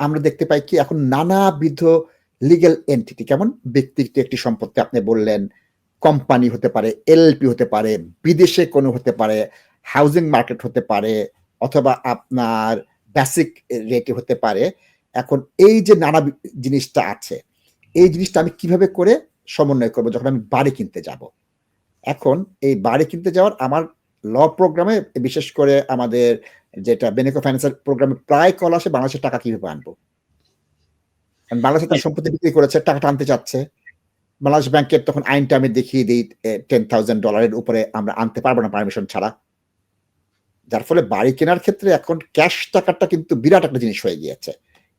আমরা দেখতে পাই কি এখন নানাবিধ লিগ্যাল এন্টিটি কেমন? ব্যক্তিগত একটি সম্পত্তি, আপনি বললেন কোম্পানি হতে পারে এলপি হতে পারে, বিদেশে কোনো হতে পারে হাউজিং মার্কেট হতে পারে, অথবা আপনার বেসিক রেটে হতে পারে। এখন এই যে নানা জিনিসটা আছে, এই জিনিসটা আমি কীভাবে করে সমন্বয় করব যখন আমি বাড়ি কিনতে যাব? এখন এই বাড়ি কিনতে যাওয়ার আমার ল প্রোগ্রামে বিশেষ করে আমাদের যেটা বেনেকো ফাইন্যান্সিয়াল প্রোগ্রামে প্রায় কল আসে, বাংলাদেশের টাকা কীভাবে আনব? বাংলাদেশে তার সম্পত্তি বিক্রি করেছে, টাকাটা আনতে চাচ্ছে। বাংলাদেশ ব্যাংকের তখন আইনটা আমি দেখিয়ে দিই টেন থাউজেন্ড ডলারের উপরে আমরা আনতে পারব না পারমিশন ছাড়া। যার ফলে বাড়ি কেনার ক্ষেত্রে এখন ক্যাশ টাকাটা কিন্তু বিরাট একটা জিনিস হয়ে গিয়েছে।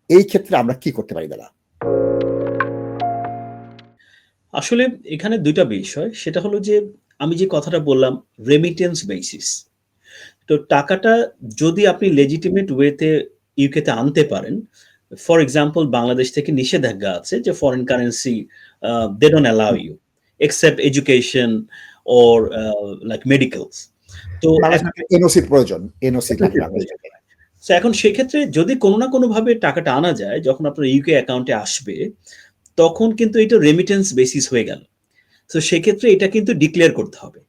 এই ক্ষেত্রে আমরা কি করতে পারি দাদা? আসলে এখানে দুইটা বিষয়। সেটা হলো যে, আমি যে কথাটা বললাম রেমিটেন্স বেসিস তো টাকাটা যদি আপনি লেজিটিমেট ওয়েতে ইউকেতে আনতে পারেন ফর এক্সাম্পল বাংলাদেশ থেকে নিষেধাজ্ঞা আছে যে foreign currency they don't allow you except education or like medicals তো এনওসি প্রয়োজন এনওসি এখন সেক্ষেত্রে যদি কোনো না কোনো ভাবে টাকাটা আনা যায় যখন আপনার ইউকে অ্যাকাউন্টে আসবে তখন কিন্তু এটা রেমিটেন্স বেসিস হয়ে গেল। তো সেক্ষেত্রে এটা কিন্তু ডিক্লেয়ার করতে হবে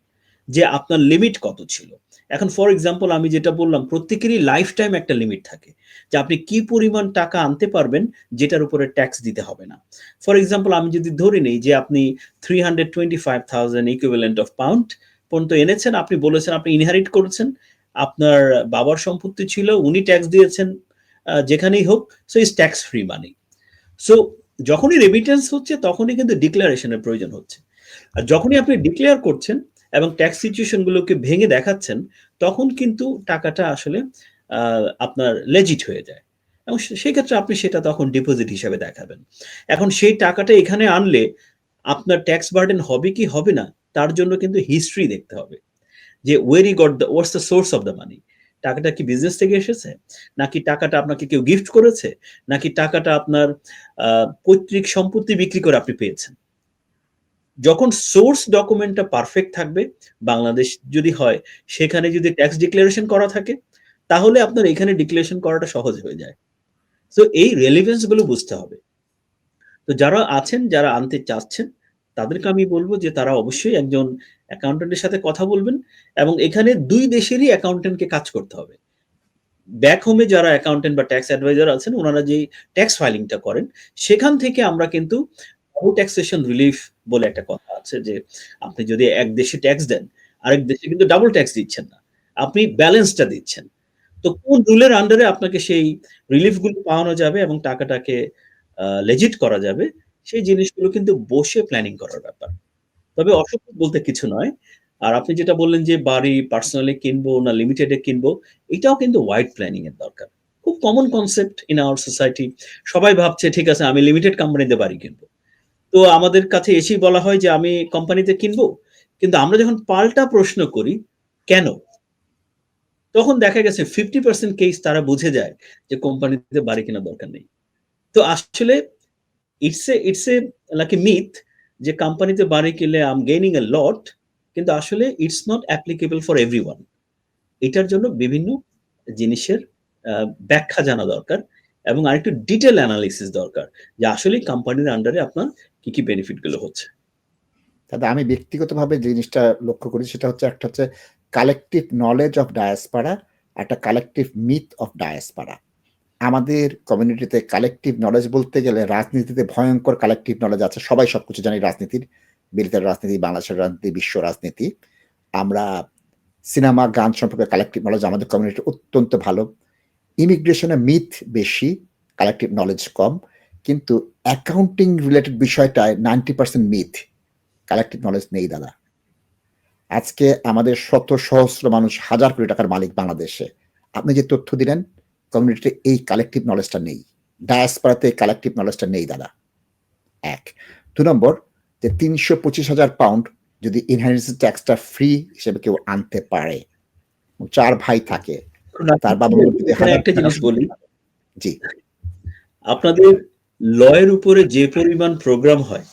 যে আপনার লিমিট কত ছিল। এখন ফর এক্সাম্পল আমি যেটা বললাম, প্রত্যেকেরই লাইফ টাইম একটা লিমিট থাকে যে আপনি কি পরিমাণ টাকা আনতে পারবেন যেটার উপরে ট্যাক্স দিতে হবে না। ফর এক্সাম্পল আমি যদি ধরে নিই যে আপনি three hundred twenty five thousand equivalent of pound পর্যন্ত এনেছেন, আপনি বলেছেন, আপনি ইনহারিট করেছেন, আপনার বাবার সম্পত্তি ছিল, উনি ট্যাক্স দিয়েছেন যেখানেই হোক so is tax free money so যখনই রেমিটেন্স হচ্ছে, তখনই কিন্তু ডিক্লারেশনের প্রয়োজন হচ্ছে। আর যখনই আপনি ডিক্লেয়ার করছেন এবং ট্যাক্স সিচুয়েশন গুলোকে ভেঙে দেখাচ্ছেন, তখন কিন্তু টাকাটা আসলে আপনার লেজিট হয়ে যায়। এবং সে- সেই ক্ষেত্রে আপনি সেটা তখন ডিপোজিট হিসাবে দেখাবেন। এখন সেই টাকাটা এখানে আনলে আপনার ট্যাক্স বার্ডেন হবে কি হবে না, তার জন্য কিন্তু হিস্ট্রি দেখতে হবে। যে where he got the what's the source of the money টাকাটা কি বিজনেস থেকে এসেছে? নাকি টাকাটা আপনাকে কেউ গিফট করেছে? নাকি টাকাটা আপনার পৈতৃক সম্পত্তি বিক্রি করে আপনি পেয়েছেন? যখন সোর্স ডকুমেন্টটা পারফেক্ট থাকবে, বাংলাদেশ যদি হয়, সেখানে যদি ট্যাক্স ডিক্লারেশন করা থাকে, তাহলে আপনার এখানে ডিক্লারেশন করাটা সহজ হয়ে যায়। তো এই রেলিভেন্সগুলো বুঝতে হবে। তো যারা আছেন, যারা আনতে চাচ্ছেন, তাদেরকে আমি বলব যে তারা অবশ্যই একজন অ্যাকাউন্টেন্টের সাথে কথা বলবেন এবং এখানে দুই দেশেরই অ্যাকাউন্টেন্টকে কাজ করতে হবে। ব্যাক হোমে যারা অ্যাকাউন্টেন্ট বা ট্যাক্স অ্যাডভাইজার আছেন, ওনারা যে ট্যাক্স ফাইলিংটা করেন, সেখান থেকে আমরা কিন্তু ট্যাক্সেশন রিলিফ বলে একটা কথা আছে যে, আপনি যদি এক দেশে ট্যাক্স দেন, আরেক দেশে কিন্তু ডাবল ট্যাক্স দিচ্ছেন না। আপনি ব্যালেন্সটা দিচ্ছেন। তো কোন রুলের আন্ডারে আপনাকে সেই রিলিফগুলো পাওয়ানো যাবে এবং টাকাটাকে লেজিট করা যাবে, সেই জিনিসগুলো কিন্তু বসে প্ল্যানিং করার ব্যাপার। তবে অসুবিধা বলতে কিছু নয়। আর আপনি যেটা বললেন যে, বাড়ি পার্সোনালি কিনবো না লিমিটেডে কিনবো, এটাও কিন্তু ওয়াইড প্ল্যানিং এর দরকার। খুব common concept in our society সবাই ভাবছে, ঠিক আছে, আমি লিমিটেড কোম্পানিতে বাড়ি কিনবো। তো আমাদের কাছে এসেই বলা হয় যে আমি কোম্পানিতে কিনবো। কিন্তু আমরা যখন পাল্টা প্রশ্ন করি, কেন? তখন দেখা গেছে ফিফটি পার্সেন্ট কেস তারা বুঝে যায় যে কোম্পানিতে বাড়ি কেনার দরকার নেই। তো আসলে it's a it's a like a myth যে কোম্পানিতে বাড়ি কিনলে আম গেইনিং এ লট কিন্তু আসলে it's not applicable for everyone এটার জন্য বিভিন্ন জিনিসের ব্যাখ্যা জানা দরকার। এবং আরেকটু ডিটেল অ্যানালিসিস দরকার যে আসলে কোম্পানির আন্ডারে আপনার কি কি বেনিফিটগুলো হচ্ছে। দাদা আমি ব্যক্তিগতভাবে যে জিনিসটা লক্ষ্য করি সেটা হচ্ছে একটা হচ্ছে কালেকটিভ নলেজ অফ ডায়াসপাড়া একটা কালেকটিভ মিথ অফ ডায়াসপাড়া আমাদের কমিউনিটিতে কালেকটিভ নলেজ বলতে গেলে রাজনীতিতে ভয়ঙ্কর কালেকটিভ নলেজ আছে, সবাই সব কিছু জানি রাজনীতির, মিলিটারি রাজনীতি, বাংলাদেশের রাজনীতি, বিশ্ব রাজনীতি। আমরা সিনেমা, গান সম্পর্কে কালেকটিভ নলেজ আমাদের কমিউনিটি অত্যন্ত ভালো। ইমিগ্রেশনে মিথ বেশি কালেকটিভ নলেজ কম, কিন্তু accounting related বিষয়টায় ninety percent myth. Collective knowledge নেই দাদা। আজকে আমাদের শত সহস্র মানুষ হাজার কোটি টাকার মালিক বাংলাদেশে। আপনি যে তথ্য দিলেন কমিউনিটিতে এই কালেকটিভ নলেজটা নেই। ডায়াসপাড়াতে এই কালেকটিভ নলেজটা নেই দাদা। এক। দু নম্বর, যে তিনশো পঁচিশ হাজার পাউন্ড যদি ইনহেরিটেন্স ট্যাক্সটা ফ্রি হিসেবে কেউ আনতে পারে। চার ভাই থাকে। তার বাবা হাজার একটা জিনিস বলি জি আপনাদের লয়ের উপরে যে পরিমাণ প্রোগ্রাম হয়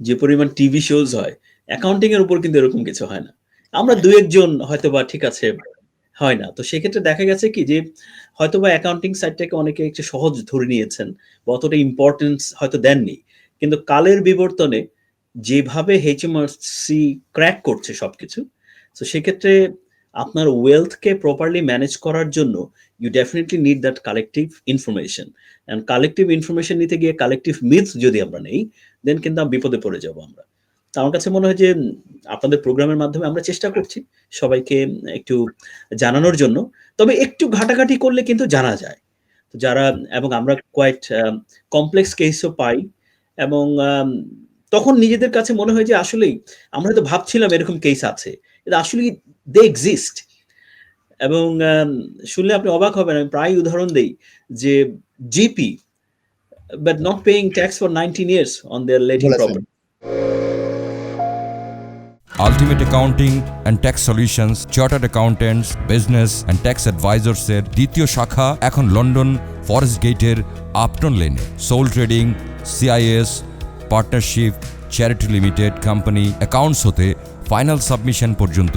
যে পরিমাণ টিভি শোজ হয় অ্যাকাউন্টিং এর উপর কিন্তু এরকম কিছু হয় না আমরা দু একজন হয়তো বা ঠিক আছে হয় না। তো সেক্ষেত্রে দেখা গেছে কি যে হয়তোবা অ্যাকাউন্টিং সাইডটাকে অনেকে একটু সহজ ধরে নিয়েছেন বা অতটা ইম্পোর্টেন্স হয়তো দেননি। কিন্তু কালের বিবর্তনে যেভাবে HMRC ক্র্যাক করছে সবকিছু, সো সেক্ষেত্রে আপনার ওয়েলথকে প্রপারলি ম্যানেজ করার জন্য you definitely need that collective information. And collective information নিতে গিয়ে কালেক্টিভ মিথস যদি আমরা নেই, দেন কিন্তু বিপদে পড়ে যাব আমরা। তো আমার কাছে মনে হয় যে আপনাদের প্রোগ্রামের মাধ্যমে আমরা চেষ্টা করছি সবাইকে একটু জানানোর জন্য। তবে একটু ঘাটাঘাটি করলে কিন্তু জানা যায়। তো যারা এবং আমরা কোয়াইট কমপ্লেক্স কেসও পাই এবং তখন নিজেদের কাছে মনে হয় যে আসলেই আমরা হয়তো ভাবছিলাম এরকম কেস আছে। এটা আসলেই দে এক্সিস্ট এবং শুনলে আপনি অবাক হবেন। আমি প্রায় উদাহরণ দেই যে GP but not paying tax for 19 years on their বলেছেন। Property. Ultimate accounting and tax solutions chartered accountants business and tax অ্যাডভাইজার্সের দ্বিতীয় শাখা এখন লন্ডন ফরেস্ট গেটের আপটন লেনে sole trading CIS partnership charity limited company accounts হতে final submission পর্যন্ত